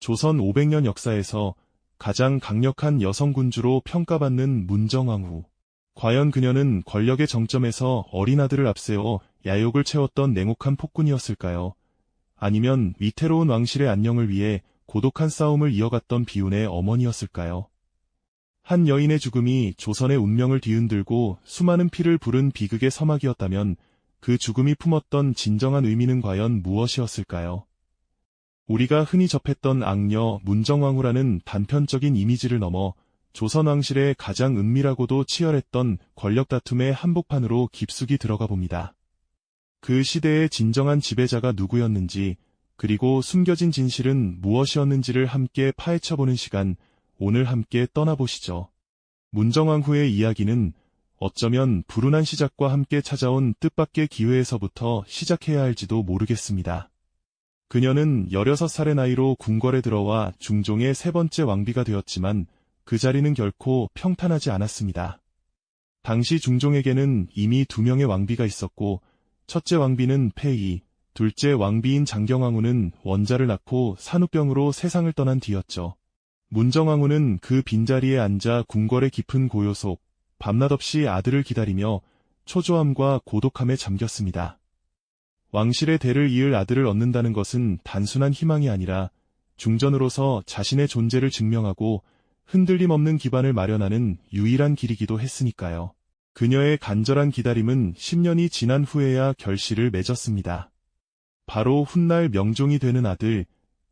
조선 500년 역사에서 가장 강력한 여성 군주로 평가받는 문정왕후. 과연 그녀는 권력의 정점에서 어린 아들을 앞세워 야욕을 채웠던 냉혹한 폭군이었을까요? 아니면 위태로운 왕실의 안녕을 위해 고독한 싸움을 이어갔던 비운의 어머니였을까요? 한 여인의 죽음이 조선의 운명을 뒤흔들고 수많은 피를 부른 비극의 서막이었다면 그 죽음이 품었던 진정한 의미는 과연 무엇이었을까요? 우리가 흔히 접했던 악녀 문정왕후라는 단편적인 이미지를 넘어 조선왕실의 가장 은밀하고도 치열했던 권력 다툼의 한복판으로 깊숙이 들어가 봅니다. 그 시대의 진정한 지배자가 누구였는지, 그리고 숨겨진 진실은 무엇이었는지를 함께 파헤쳐보는 시간, 오늘 함께 떠나보시죠. 문정왕후의 이야기는 어쩌면 불운한 시작과 함께 찾아온 뜻밖의 기회에서부터 시작해야 할지도 모르겠습니다. 그녀는 16살의 나이로 궁궐에 들어와 중종의 세 번째 왕비가 되었지만 그 자리는 결코 평탄하지 않았습니다. 당시 중종에게는 이미 두 명의 왕비가 있었고 첫째 왕비는 폐위, 둘째 왕비인 장경왕후는 원자를 낳고 산후병으로 세상을 떠난 뒤였죠. 문정왕후는 그 빈자리에 앉아 궁궐의 깊은 고요 속 밤낮 없이 아들을 기다리며 초조함과 고독함에 잠겼습니다. 왕실의 대를 이을 아들을 얻는다는 것은 단순한 희망이 아니라 중전으로서 자신의 존재를 증명하고 흔들림 없는 기반을 마련하는 유일한 길이기도 했으니까요. 그녀의 간절한 기다림은 10년이 지난 후에야 결실을 맺었습니다. 바로 훗날 명종이 되는 아들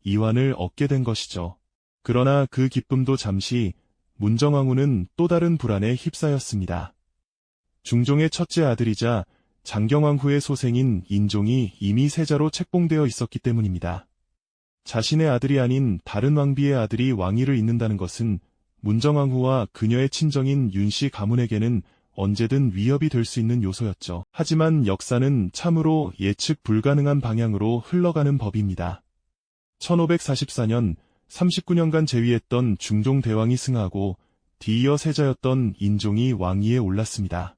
이완을 얻게 된 것이죠. 그러나 그 기쁨도 잠시 문정왕후는 또 다른 불안에 휩싸였습니다. 중종의 첫째 아들이자 장경왕 후의 소생인 인종이 이미 세자로 책봉되어 있었기 때문입니다. 자신의 아들이 아닌 다른 왕비의 아들이 왕위를 잇는다는 것은 문정왕후와 그녀의 친정인 윤씨 가문에게는 언제든 위협이 될 수 있는 요소였죠. 하지만 역사는 참으로 예측 불가능한 방향으로 흘러가는 법입니다. 1544년 39년간 재위했던 중종 대왕이 승하고 뒤이어 세자였던 인종이 왕위에 올랐습니다.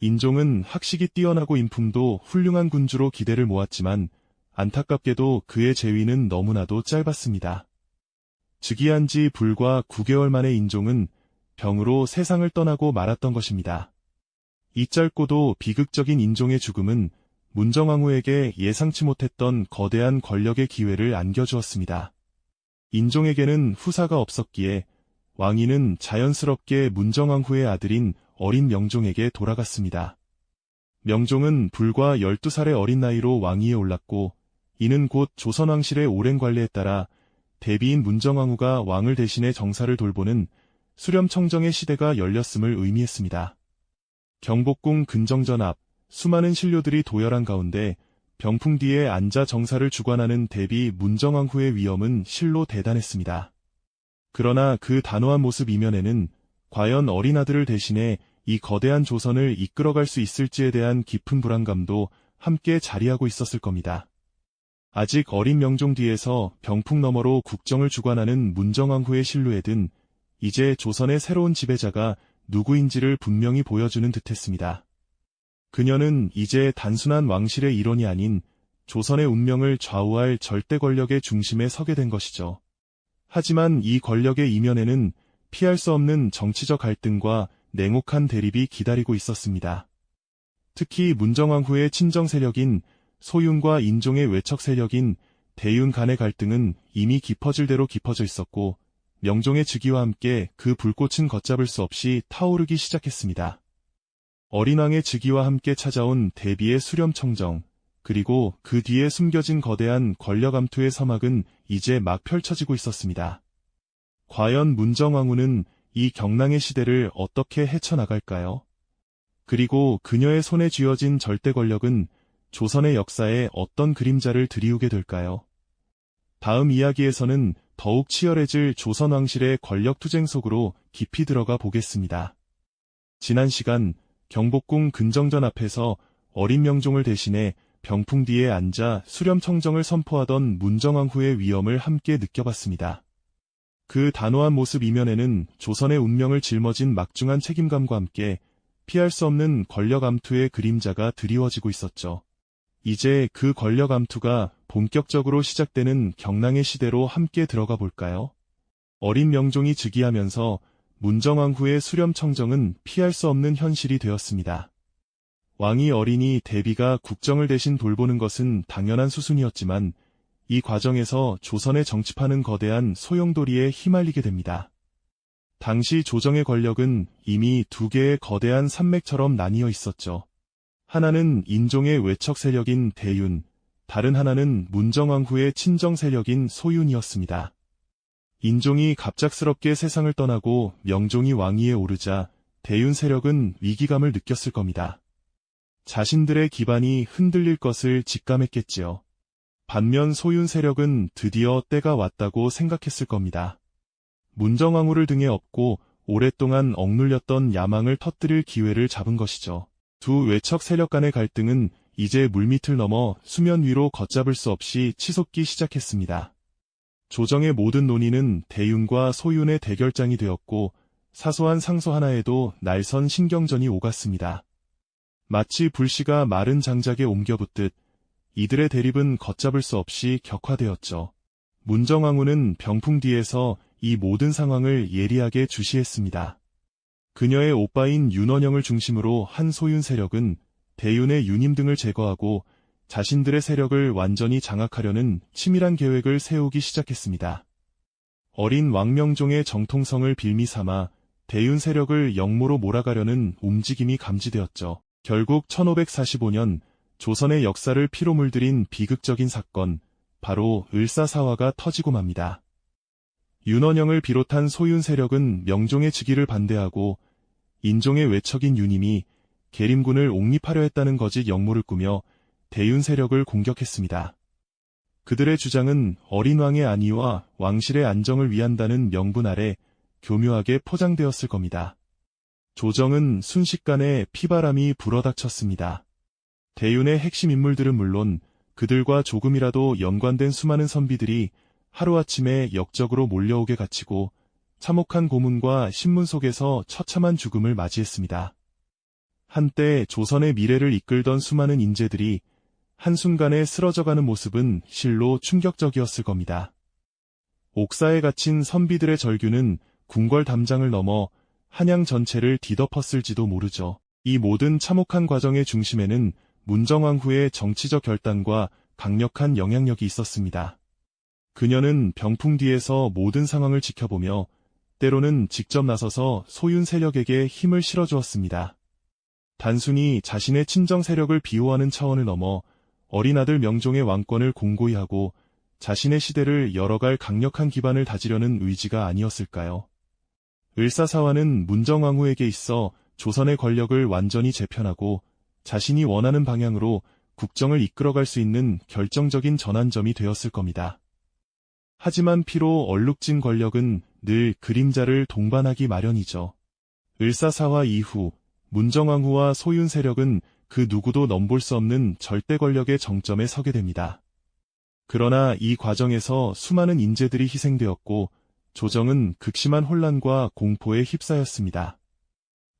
인종은 학식이 뛰어나고 인품도 훌륭한 군주로 기대를 모았지만 안타깝게도 그의 재위는 너무나도 짧았습니다. 즉위한 지 불과 9개월 만에 인종은 병으로 세상을 떠나고 말았던 것입니다. 이 짧고도 비극적인 인종의 죽음은 문정왕후에게 예상치 못했던 거대한 권력의 기회를 안겨주었습니다. 인종에게는 후사가 없었기에 왕위는 자연스럽게 문정왕후의 아들인 어린 명종에게 돌아갔습니다. 명종은 불과 12살의 어린 나이로 왕위에 올랐고 이는 곧 조선왕실의 오랜 관리에 따라 대비인 문정왕후가 왕을 대신해 정사를 돌보는 수렴청정의 시대가 열렸음을 의미했습니다. 경복궁 근정전 앞 수많은 신료들이 도열한 가운데 병풍 뒤에 앉아 정사를 주관하는 대비 문정왕후의 위엄은 실로 대단했습니다. 그러나 그 단호한 모습 이면에는 과연 어린 아들을 대신해 이 거대한 조선을 이끌어갈 수 있을지에 대한 깊은 불안감도 함께 자리하고 있었을 겁니다. 아직 어린 명종 뒤에서 병풍 너머로 국정을 주관하는 문정왕후의 실루엣은 이제 조선의 새로운 지배자가 누구인지를 분명히 보여주는 듯했습니다. 그녀는 이제 단순한 왕실의 일원이 아닌 조선의 운명을 좌우할 절대 권력의 중심에 서게 된 것이죠. 하지만 이 권력의 이면에는 피할 수 없는 정치적 갈등과 냉혹한 대립이 기다리고 있었습니다. 특히 문정왕 후의 친정 세력인 소윤과 인종의 외척 세력인 대윤 간의 갈등은 이미 깊어질 대로 깊어져 있었고 명종의 즉위와 함께 그 불꽃은 걷잡을 수 없이 타오르기 시작했습니다. 어린 왕의 즉위와 함께 찾아온 대비의 수렴청정, 그리고 그 뒤에 숨겨진 거대한 권력 암투의 서막은 이제 막 펼쳐지고 있었습니다. 과연 문정왕후는 이 경랑의 시대를 어떻게 헤쳐나갈까요? 그리고 그녀의 손에 쥐어진 절대 권력은 조선의 역사에 어떤 그림자를 드리우게 될까요? 다음 이야기에서는 더욱 치열해질 조선 왕실의 권력 투쟁 속으로 깊이 들어가 보겠습니다. 지난 시간 경복궁 근정전 앞에서 어린 명종을 대신해 병풍 뒤에 앉아 수렴청정을 선포하던 문정왕후의 위엄을 함께 느껴봤습니다. 그 단호한 모습 이면에는 조선의 운명을 짊어진 막중한 책임감과 함께 피할 수 없는 권력 암투의 그림자가 드리워지고 있었죠. 이제 그 권력 암투가 본격적으로 시작되는 경랑의 시대로 함께 들어가 볼까요? 어린 명종이 즉위하면서 문정왕 후의 수렴청정은 피할 수 없는 현실이 되었습니다. 왕이 어리니 대비가 국정을 대신 돌보는 것은 당연한 수순이었지만 이 과정에서 조선의 정치파는 거대한 소용돌이에 휘말리게 됩니다. 당시 조정의 권력은 이미 두 개의 거대한 산맥처럼 나뉘어 있었죠. 하나는 인종의 외척 세력인 대윤, 다른 하나는 문정왕 후의 친정 세력인 소윤이었습니다. 인종이 갑작스럽게 세상을 떠나고 명종이 왕위에 오르자 대윤 세력은 위기감을 느꼈을 겁니다. 자신들의 기반이 흔들릴 것을 직감했겠지요. 반면 소윤 세력은 드디어 때가 왔다고 생각했을 겁니다. 문정왕후를 등에 업고 오랫동안 억눌렸던 야망을 터뜨릴 기회를 잡은 것이죠. 두 외척 세력 간의 갈등은 이제 물밑을 넘어 수면 위로 걷잡을 수 없이 치솟기 시작했습니다. 조정의 모든 논의는 대윤과 소윤의 대결장이 되었고 사소한 상소 하나에도 날선 신경전이 오갔습니다. 마치 불씨가 마른 장작에 옮겨붙듯 이들의 대립은 걷잡을 수 없이 격화되었죠. 문정왕후는 병풍 뒤에서 이 모든 상황을 예리하게 주시했습니다. 그녀의 오빠인 윤원영을 중심으로 한 소윤 세력은 대윤의 유님 등을 제거하고 자신들의 세력을 완전히 장악하려는 치밀한 계획을 세우기 시작했습니다. 어린 왕명종의 정통성을 빌미 삼아 대윤 세력을 영모로 몰아가려는 움직임이 감지되었죠. 결국 1545년 조선의 역사를 피로 물들인 비극적인 사건, 바로 을사사화가 터지고 맙니다. 윤원영을 비롯한 소윤 세력은 명종의 즉위를 반대하고 인종의 외척인 윤임이 계림군을 옹립하려 했다는 거짓 역모를 꾸며 대윤 세력을 공격했습니다. 그들의 주장은 어린 왕의 안위와 왕실의 안정을 위한다는 명분 아래 교묘하게 포장되었을 겁니다. 조정은 순식간에 피바람이 불어닥쳤습니다. 대윤의 핵심 인물들은 물론 그들과 조금이라도 연관된 수많은 선비들이 하루아침에 역적으로 몰려오게 갇히고 참혹한 고문과 신문 속에서 처참한 죽음을 맞이했습니다. 한때 조선의 미래를 이끌던 수많은 인재들이 한순간에 쓰러져가는 모습은 실로 충격적이었을 겁니다. 옥사에 갇힌 선비들의 절규는 궁궐 담장을 넘어 한양 전체를 뒤덮었을지도 모르죠. 이 모든 참혹한 과정의 중심에는 문정왕 후의 정치적 결단과 강력한 영향력이 있었습니다. 그녀는 병풍 뒤에서 모든 상황을 지켜보며 때로는 직접 나서서 소윤 세력에게 힘을 실어주었습니다. 단순히 자신의 친정 세력을 비호하는 차원을 넘어 어린 아들 명종의 왕권을 공고히 하고 자신의 시대를 열어갈 강력한 기반을 다지려는 의지가 아니었을까요? 을사사화는 문정왕후에게 있어 조선의 권력을 완전히 재편하고 자신이 원하는 방향으로 국정을 이끌어갈 수 있는 결정적인 전환점이 되었을 겁니다. 하지만 피로 얼룩진 권력은 늘 그림자를 동반하기 마련이죠. 을사사화 이후 문정왕후와 소윤 세력은 그 누구도 넘볼 수 없는 절대 권력의 정점에 서게 됩니다. 그러나 이 과정에서 수많은 인재들이 희생되었고 조정은 극심한 혼란과 공포에 휩싸였습니다.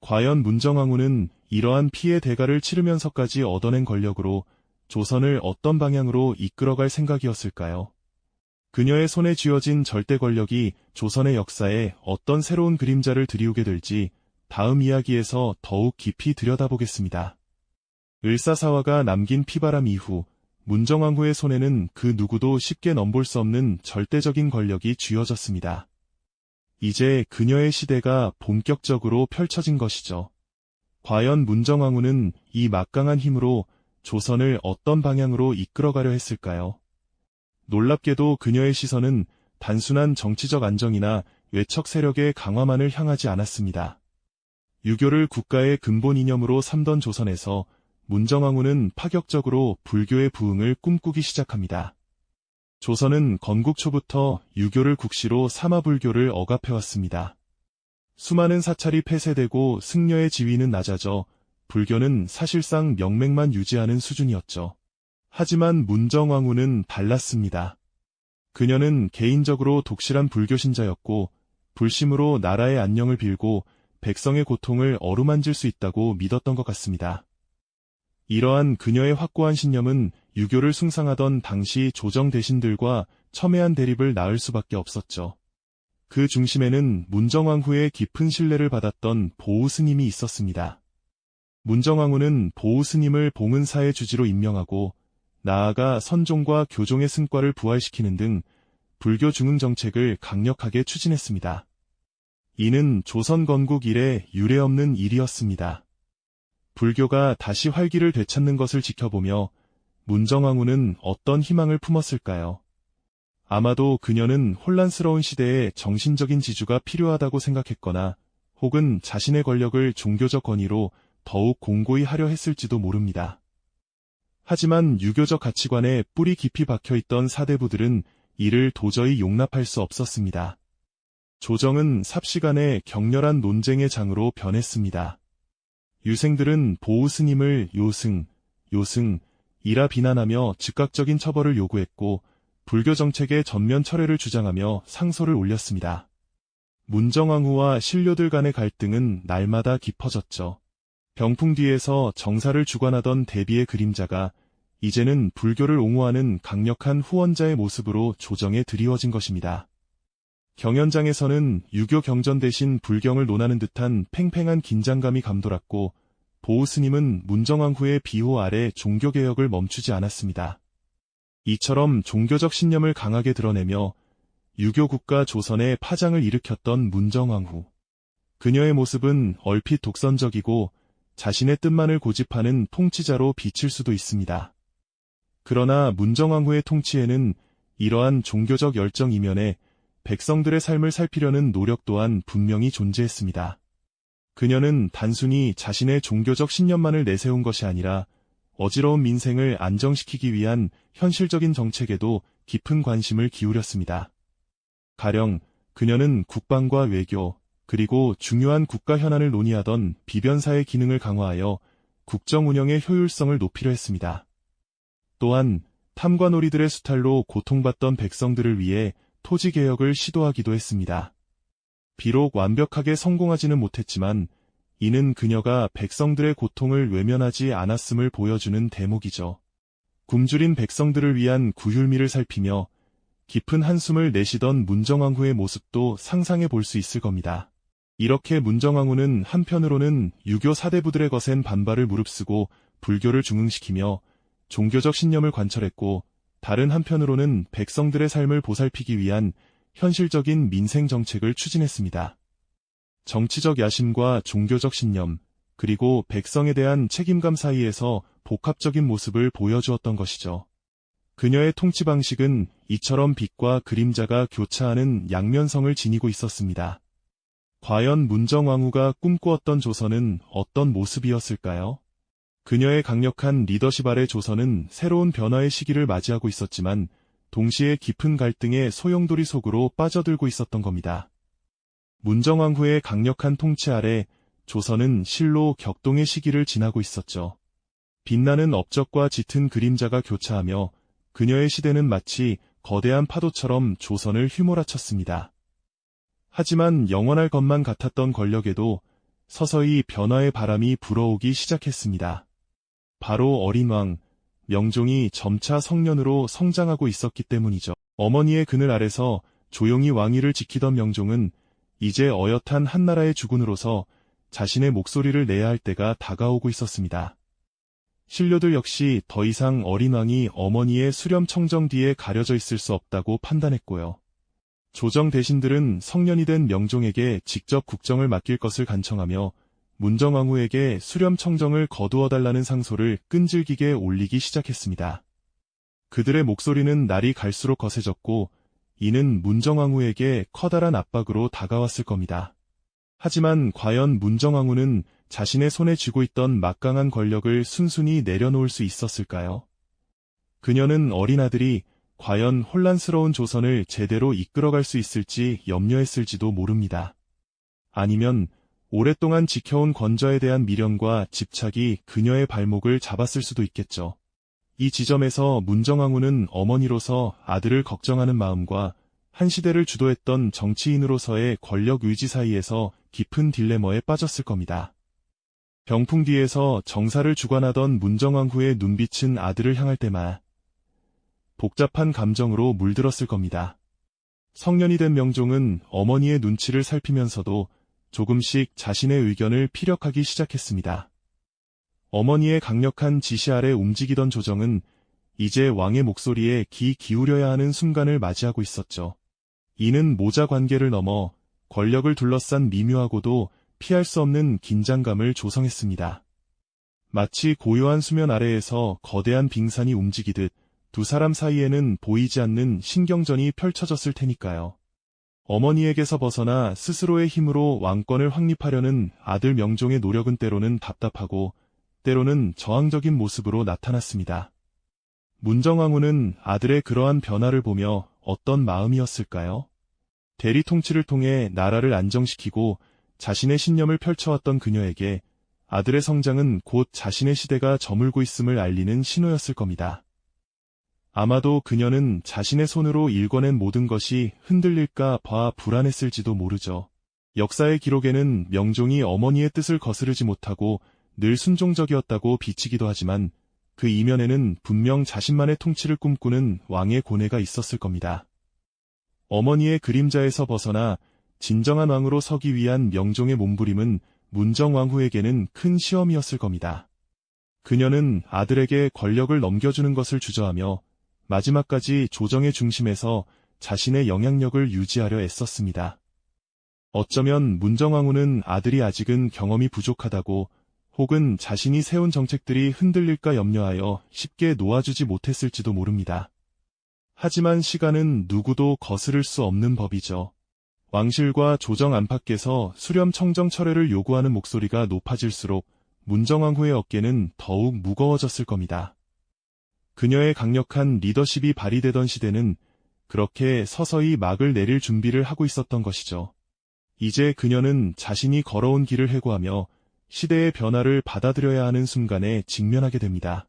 과연 문정왕후는 이러한 피해 대가를 치르면서까지 얻어낸 권력으로 조선을 어떤 방향으로 이끌어갈 생각이었을까요? 그녀의 손에 쥐어진 절대 권력이 조선의 역사에 어떤 새로운 그림자를 드리우게 될지 다음 이야기에서 더욱 깊이 들여다보겠습니다. 을사사화가 남긴 피바람 이후 문정왕후의 손에는 그 누구도 쉽게 넘볼 수 없는 절대적인 권력이 쥐어졌습니다. 이제 그녀의 시대가 본격적으로 펼쳐진 것이죠. 과연 문정왕후는 이 막강한 힘으로 조선을 어떤 방향으로 이끌어가려 했을까요? 놀랍게도 그녀의 시선은 단순한 정치적 안정이나 외척 세력의 강화만을 향하지 않았습니다. 유교를 국가의 근본 이념으로 삼던 조선에서 문정왕후는 파격적으로 불교의 부흥을 꿈꾸기 시작합니다. 조선은 건국 초부터 유교를 국시로 사마불교를 억압해왔습니다. 수많은 사찰이 폐쇄되고 승려의 지위는 낮아져 불교는 사실상 명맥만 유지하는 수준이었죠. 하지만 문정왕후는 달랐습니다. 그녀는 개인적으로 독실한 불교 신자였고 불심으로 나라의 안녕을 빌고 백성의 고통을 어루만질 수 있다고 믿었던 것 같습니다. 이러한 그녀의 확고한 신념은 유교를 숭상하던 당시 조정 대신들과 첨예한 대립을 낳을 수밖에 없었죠. 그 중심에는 문정왕후의 깊은 신뢰를 받았던 보우 스님이 있었습니다. 문정왕후는 보우 스님을 봉은사의 주지로 임명하고 나아가 선종과 교종의 승과를 부활시키는 등 불교 중흥 정책을 강력하게 추진했습니다. 이는 조선 건국 이래 유례없는 일이었습니다. 불교가 다시 활기를 되찾는 것을 지켜보며 문정왕후는 어떤 희망을 품었을까요? 아마도 그녀는 혼란스러운 시대에 정신적인 지주가 필요하다고 생각했거나 혹은 자신의 권력을 종교적 권위로 더욱 공고히 하려 했을지도 모릅니다. 하지만 유교적 가치관에 뿌리 깊이 박혀있던 사대부들은 이를 도저히 용납할 수 없었습니다. 조정은 삽시간에 격렬한 논쟁의 장으로 변했습니다. 유생들은 보우 스님을 요승, 요승, 이라 비난하며 즉각적인 처벌을 요구했고 불교 정책의 전면 철회를 주장하며 상소를 올렸습니다. 문정왕후와 신료들 간의 갈등은 날마다 깊어졌죠. 병풍 뒤에서 정사를 주관하던 대비의 그림자가 이제는 불교를 옹호하는 강력한 후원자의 모습으로 조정에 드리워진 것입니다. 경연장에서는 유교 경전 대신 불경을 논하는 듯한 팽팽한 긴장감이 감돌았고 보우 스님은 문정왕후의 비호 아래 종교개혁을 멈추지 않았습니다. 이처럼 종교적 신념을 강하게 드러내며 유교 국가 조선에 파장을 일으켰던 문정왕후. 그녀의 모습은 얼핏 독선적이고 자신의 뜻만을 고집하는 통치자로 비칠 수도 있습니다. 그러나 문정왕후의 통치에는 이러한 종교적 열정 이면에 백성들의 삶을 살피려는 노력 또한 분명히 존재했습니다. 그녀는 단순히 자신의 종교적 신념만을 내세운 것이 아니라 어지러운 민생을 안정시키기 위한 현실적인 정책에도 깊은 관심을 기울였습니다. 가령 그녀는 국방과 외교, 그리고 중요한 국가 현안을 논의하던 비변사의 기능을 강화하여 국정 운영의 효율성을 높이려 했습니다. 또한 탐관오리들의 수탈로 고통받던 백성들을 위해 토지 개혁을 시도하기도 했습니다. 비록 완벽하게 성공하지는 못했지만 이는 그녀가 백성들의 고통을 외면하지 않았음을 보여주는 대목이죠. 굶주린 백성들을 위한 구휼미를 살피며 깊은 한숨을 내쉬던 문정왕후의 모습도 상상해 볼 수 있을 겁니다. 이렇게 문정왕후는 한편으로는 유교 사대부들의 거센 반발을 무릅쓰고 불교를 중흥시키며 종교적 신념을 관철했고 다른 한편으로는 백성들의 삶을 보살피기 위한 현실적인 민생 정책을 추진했습니다. 정치적 야심과 종교적 신념, 그리고 백성에 대한 책임감 사이에서 복합적인 모습을 보여주었던 것이죠. 그녀의 통치 방식은 이처럼 빛과 그림자가 교차하는 양면성을 지니고 있었습니다. 과연 문정왕후가 꿈꾸었던 조선은 어떤 모습이었을까요? 그녀의 강력한 리더십 아래 조선은 새로운 변화의 시기를 맞이하고 있었지만 동시에 깊은 갈등의 소용돌이 속으로 빠져들고 있었던 겁니다. 문정왕후의 강력한 통치 아래 조선은 실로 격동의 시기를 지나고 있었죠. 빛나는 업적과 짙은 그림자가 교차하며 그녀의 시대는 마치 거대한 파도처럼 조선을 휘몰아쳤습니다. 하지만 영원할 것만 같았던 권력에도 서서히 변화의 바람이 불어오기 시작했습니다. 바로 어린 왕, 명종이 점차 성년으로 성장하고 있었기 때문이죠. 어머니의 그늘 아래서 조용히 왕위를 지키던 명종은 이제 어엿한 한나라의 주군으로서 자신의 목소리를 내야 할 때가 다가오고 있었습니다. 신료들 역시 더 이상 어린 왕이 어머니의 수렴 청정 뒤에 가려져 있을 수 없다고 판단했고요. 조정 대신들은 성년이 된 명종에게 직접 국정을 맡길 것을 간청하며 문정왕후에게 수렴 청정을 거두어 달라는 상소를 끈질기게 올리기 시작했습니다. 그들의 목소리는 날이 갈수록 거세졌고 이는 문정왕후에게 커다란 압박으로 다가왔을 겁니다. 하지만 과연 문정왕후는 자신의 손에 쥐고 있던 막강한 권력을 순순히 내려놓을 수 있었을까요? 그녀는 어린 아들이 과연 혼란스러운 조선을 제대로 이끌어갈 수 있을지 염려했을지도 모릅니다. 아니면 오랫동안 지켜온 권좌에 대한 미련과 집착이 그녀의 발목을 잡았을 수도 있겠죠. 이 지점에서 문정왕후는 어머니로서 아들을 걱정하는 마음과 한 시대를 주도했던 정치인으로서의 권력 의지 사이에서 깊은 딜레머에 빠졌을 겁니다. 병풍 뒤에서 정사를 주관하던 문정왕후의 눈빛은 아들을 향할 때마 복잡한 감정으로 물들었을 겁니다. 성년이 된 명종은 어머니의 눈치를 살피면서도 조금씩 자신의 의견을 피력하기 시작했습니다. 어머니의 강력한 지시 아래 움직이던 조정은 이제 왕의 목소리에 귀 기울여야 하는 순간을 맞이하고 있었죠. 이는 모자 관계를 넘어 권력을 둘러싼 미묘하고도 피할 수 없는 긴장감을 조성했습니다. 마치 고요한 수면 아래에서 거대한 빙산이 움직이듯 두 사람 사이에는 보이지 않는 신경전이 펼쳐졌을 테니까요. 어머니에게서 벗어나 스스로의 힘으로 왕권을 확립하려는 아들 명종의 노력은 때로는 답답하고 때로는 저항적인 모습으로 나타났습니다. 문정왕후는 아들의 그러한 변화를 보며 어떤 마음이었을까요? 대리 통치를 통해 나라를 안정시키고 자신의 신념을 펼쳐왔던 그녀에게 아들의 성장은 곧 자신의 시대가 저물고 있음을 알리는 신호였을 겁니다. 아마도 그녀는 자신의 손으로 일궈낸 모든 것이 흔들릴까 봐 불안했을지도 모르죠. 역사의 기록에는 명종이 어머니의 뜻을 거스르지 못하고 늘 순종적이었다고 비치기도 하지만 그 이면에는 분명 자신만의 통치를 꿈꾸는 왕의 고뇌가 있었을 겁니다. 어머니의 그림자에서 벗어나 진정한 왕으로 서기 위한 명종의 몸부림은 문정왕후에게는 큰 시험이었을 겁니다. 그녀는 아들에게 권력을 넘겨주는 것을 주저하며 마지막까지 조정의 중심에서 자신의 영향력을 유지하려 애썼습니다. 어쩌면 문정왕후는 아들이 아직은 경험이 부족하다고 혹은 자신이 세운 정책들이 흔들릴까 염려하여 쉽게 놓아주지 못했을지도 모릅니다. 하지만 시간은 누구도 거스를 수 없는 법이죠. 왕실과 조정 안팎에서 수렴 청정 철회를 요구하는 목소리가 높아질수록 문정왕후의 어깨는 더욱 무거워졌을 겁니다. 그녀의 강력한 리더십이 발휘되던 시대는 그렇게 서서히 막을 내릴 준비를 하고 있었던 것이죠. 이제 그녀는 자신이 걸어온 길을 해고하며 시대의 변화를 받아들여야 하는 순간에 직면하게 됩니다.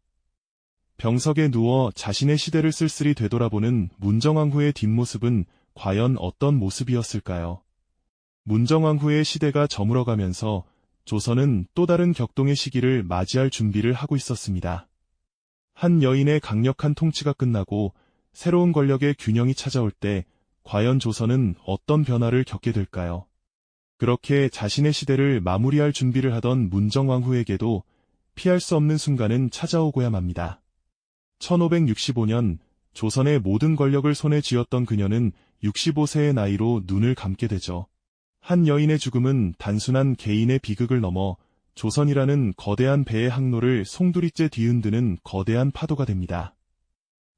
병석에 누워 자신의 시대를 쓸쓸히 되돌아보는 문정왕후의 뒷모습은 과연 어떤 모습이었을까요? 문정왕후의 시대가 저물어가면서 조선은 또 다른 격동의 시기를 맞이할 준비를 하고 있었습니다. 한 여인의 강력한 통치가 끝나고 새로운 권력의 균형이 찾아올 때 과연 조선은 어떤 변화를 겪게 될까요? 그렇게 자신의 시대를 마무리할 준비를 하던 문정왕후에게도 피할 수 없는 순간은 찾아오고야 맙니다. 1565년 조선의 모든 권력을 손에 쥐었던 그녀는 65세의 나이로 눈을 감게 되죠. 한 여인의 죽음은 단순한 개인의 비극을 넘어 조선이라는 거대한 배의 항로를 송두리째 뒤흔드는 거대한 파도가 됩니다.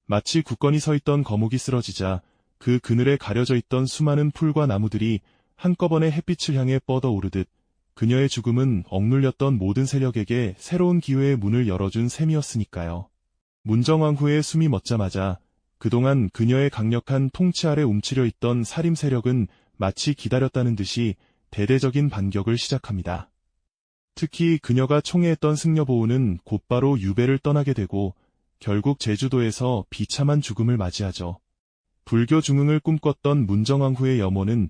마치 굳건히 서 있던 거목이 쓰러지자 그 그늘에 가려져 있던 수많은 풀과 나무들이 한꺼번에 햇빛을 향해 뻗어오르듯 그녀의 죽음은 억눌렸던 모든 세력에게 새로운 기회의 문을 열어준 셈이었으니까요. 문정왕후의 숨이 멎자마자 그동안 그녀의 강력한 통치 아래 움츠려 있던 살림 세력은 마치 기다렸다는 듯이 대대적인 반격을 시작합니다. 특히 그녀가 총애했던 승려보호는 곧바로 유배를 떠나게 되고 결국 제주도에서 비참한 죽음을 맞이하죠. 불교 중흥을 꿈꿨던 문정왕후의 염원은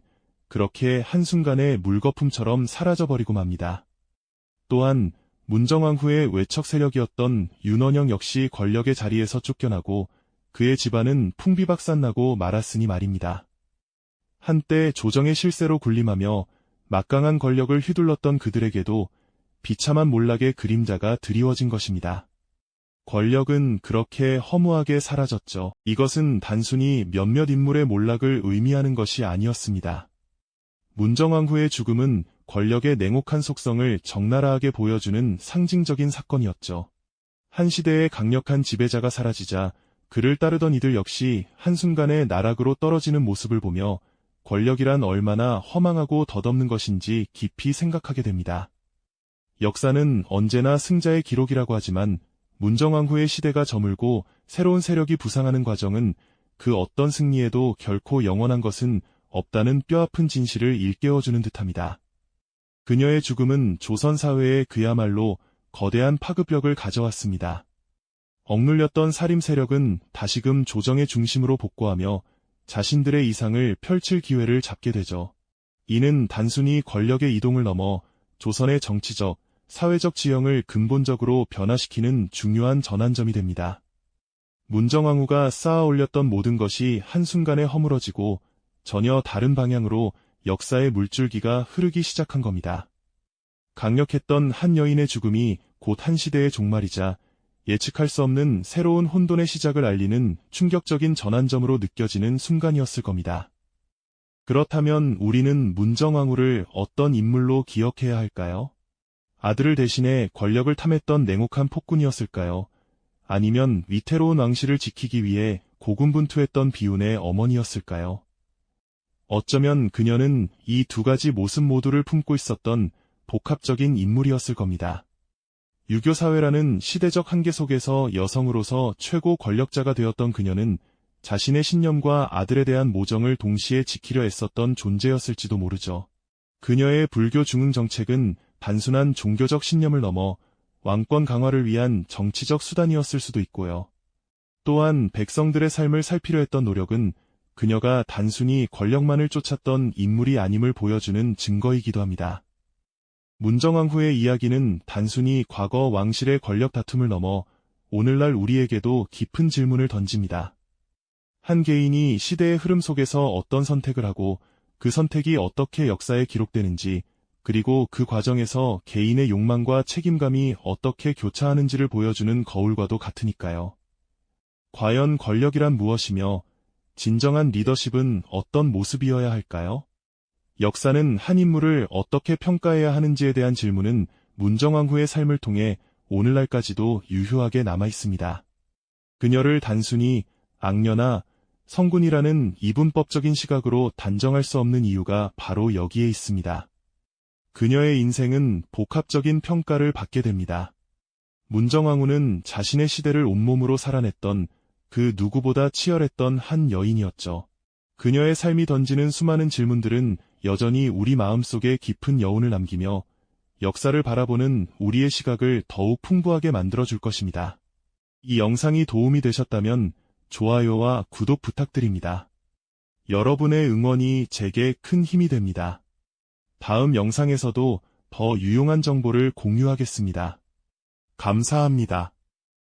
그렇게 한순간에 물거품처럼 사라져버리고 맙니다. 또한 문정왕 후의 외척 세력이었던 윤원영 역시 권력의 자리에서 쫓겨나고 그의 집안은 풍비박산나고 말았으니 말입니다. 한때 조정의 실세로 군림하며 막강한 권력을 휘둘렀던 그들에게도 비참한 몰락의 그림자가 드리워진 것입니다. 권력은 그렇게 허무하게 사라졌죠. 이것은 단순히 몇몇 인물의 몰락을 의미하는 것이 아니었습니다. 문정왕후의 죽음은 권력의 냉혹한 속성을 적나라하게 보여주는 상징적인 사건이었죠. 한 시대의 강력한 지배자가 사라지자 그를 따르던 이들 역시 한순간에 나락으로 떨어지는 모습을 보며 권력이란 얼마나 허망하고 덧없는 것인지 깊이 생각하게 됩니다. 역사는 언제나 승자의 기록이라고 하지만 문정왕후의 시대가 저물고 새로운 세력이 부상하는 과정은 그 어떤 승리에도 결코 영원한 것은 없다는 뼈아픈 진실을 일깨워주는 듯합니다. 그녀의 죽음은 조선 사회에 그야말로 거대한 파급력을 가져왔습니다. 억눌렸던 살림 세력은 다시금 조정의 중심으로 복구하며 자신들의 이상을 펼칠 기회를 잡게 되죠. 이는 단순히 권력의 이동을 넘어 조선의 정치적, 사회적 지형을 근본적으로 변화시키는 중요한 전환점이 됩니다. 문정왕후가 쌓아 올렸던 모든 것이 한순간에 허물어지고 전혀 다른 방향으로 역사의 물줄기가 흐르기 시작한 겁니다. 강력했던 한 여인의 죽음이 곧 한 시대의 종말이자 예측할 수 없는 새로운 혼돈의 시작을 알리는 충격적인 전환점으로 느껴지는 순간이었을 겁니다. 그렇다면 우리는 문정왕후를 어떤 인물로 기억해야 할까요? 아들을 대신해 권력을 탐했던 냉혹한 폭군이었을까요? 아니면 위태로운 왕실을 지키기 위해 고군분투했던 비운의 어머니였을까요? 어쩌면 그녀는 이 두 가지 모습 모두를 품고 있었던 복합적인 인물이었을 겁니다. 유교 사회라는 시대적 한계 속에서 여성으로서 최고 권력자가 되었던 그녀는 자신의 신념과 아들에 대한 모정을 동시에 지키려 애썼던 존재였을지도 모르죠. 그녀의 불교 중흥 정책은 단순한 종교적 신념을 넘어 왕권 강화를 위한 정치적 수단이었을 수도 있고요. 또한 백성들의 삶을 살피려 했던 노력은 그녀가 단순히 권력만을 쫓았던 인물이 아님을 보여주는 증거이기도 합니다. 문정왕 후의 이야기는 단순히 과거 왕실의 권력 다툼을 넘어 오늘날 우리에게도 깊은 질문을 던집니다. 한 개인이 시대의 흐름 속에서 어떤 선택을 하고 그 선택이 어떻게 역사에 기록되는지 그리고 그 과정에서 개인의 욕망과 책임감이 어떻게 교차하는지를 보여주는 거울과도 같으니까요. 과연 권력이란 무엇이며 진정한 리더십은 어떤 모습이어야 할까요? 역사는 한 인물을 어떻게 평가해야 하는지에 대한 질문은 문정왕후의 삶을 통해 오늘날까지도 유효하게 남아 있습니다. 그녀를 단순히 악녀나 성군이라는 이분법적인 시각으로 단정할 수 없는 이유가 바로 여기에 있습니다. 그녀의 인생은 복합적인 평가를 받게 됩니다. 문정왕후는 자신의 시대를 온몸으로 살아냈던 그 누구보다 치열했던 한 여인이었죠. 그녀의 삶이 던지는 수많은 질문들은 여전히 우리 마음속에 깊은 여운을 남기며 역사를 바라보는 우리의 시각을 더욱 풍부하게 만들어줄 것입니다. 이 영상이 도움이 되셨다면 좋아요와 구독 부탁드립니다. 여러분의 응원이 제게 큰 힘이 됩니다. 다음 영상에서도 더 유용한 정보를 공유하겠습니다. 감사합니다.